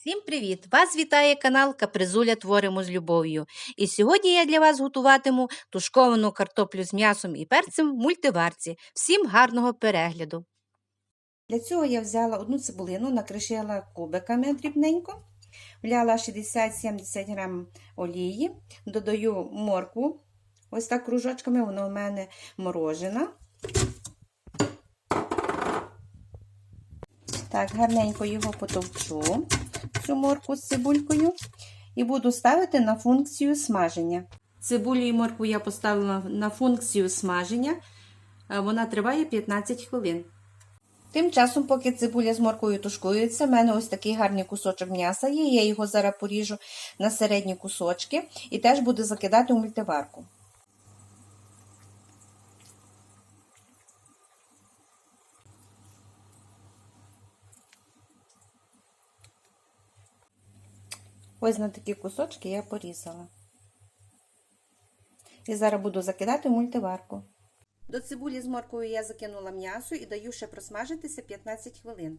Всім привіт! Вас вітає канал Капризуля Творимо з любов'ю. І сьогодні я для вас готуватиму тушковану картоплю з м'ясом і перцем в мультиварці. Всім гарного перегляду! Для цього я взяла одну цибулину, накришила кубиками дрібненько, вляла 60-70 грам олії, додаю моркву, ось так кружочками, вона у мене морожена. Так, гарненько його потовчу, цю морку з цибулькою, і буду ставити на функцію смаження. Цибулю і морку я поставила на функцію смаження, вона триває 15 хвилин. Тим часом, поки цибуля з моркою тушкується, в мене ось такий гарний кусочок м'яса є. Я його зараз поріжу на середні кусочки і теж буду закидати у мультиварку. Ось на такі кусочки я порізала. І зараз буду закидати мультиварку. До цибулі з моркою я закинула м'ясо і даю ще просмажитися 15 хвилин.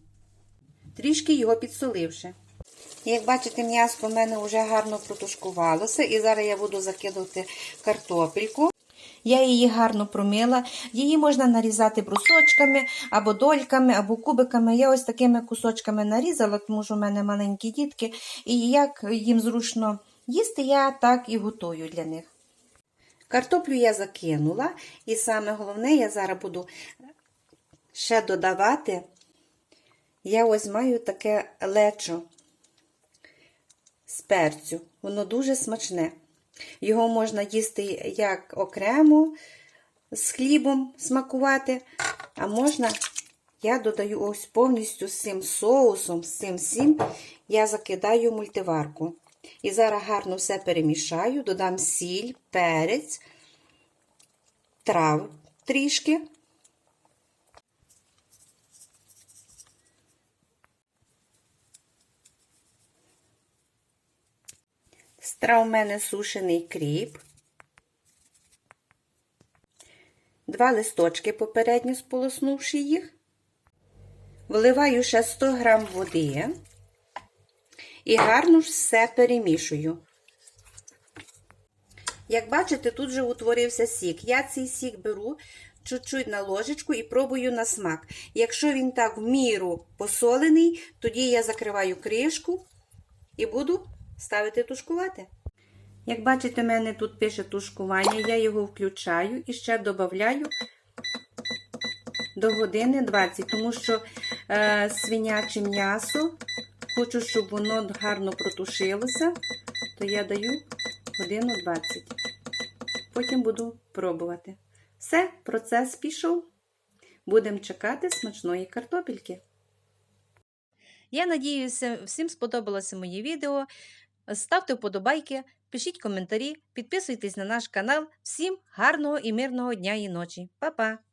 Трішки його підсоливши. Як бачите, м'ясо в мене вже гарно протушкувалося, і зараз я буду закидувати картопельку. Я її гарно промила. Її можна нарізати брусочками, або дольками, або кубиками. Я ось такими кусочками нарізала, тому що в мене маленькі дітки. І як їм зручно їсти, я так і готую для них. Картоплю я закинула, і саме головне, я зараз буду ще додавати. Я ось маю таке лечо з перцю. Воно дуже смачне. Його можна їсти як окремо з хлібом смакувати, а можна, я додаю ось повністю з цим соусом, з цим всім, я закидаю мультиварку. І зараз гарно все перемішаю, додам сіль, перець, трав трішки. Страв у мене сушений кріп, два листочки попередньо сполоснувши їх, вливаю ще 100 грам води і гарно все перемішую. Як бачите, тут вже утворився сік. Я цей сік беру чуть-чуть на ложечку і пробую на смак. Якщо він так в міру посолений, тоді я закриваю кришку і буду ставити тушкувати. Як бачите, в мене тут пише тушкування, я його включаю і ще додаю до години 20, тому що е, свиняче м'ясо, хочу, щоб воно гарно протушилося, то я даю годину 20. Потім буду пробувати. Все, процес пішов. Будемо чекати смачної картопельки. Я надіюся, всім сподобалося моє відео. Ставте вподобайки, пишіть коментарі, підписуйтесь на наш канал. Всім гарного і мирного дня і ночі. Па-па!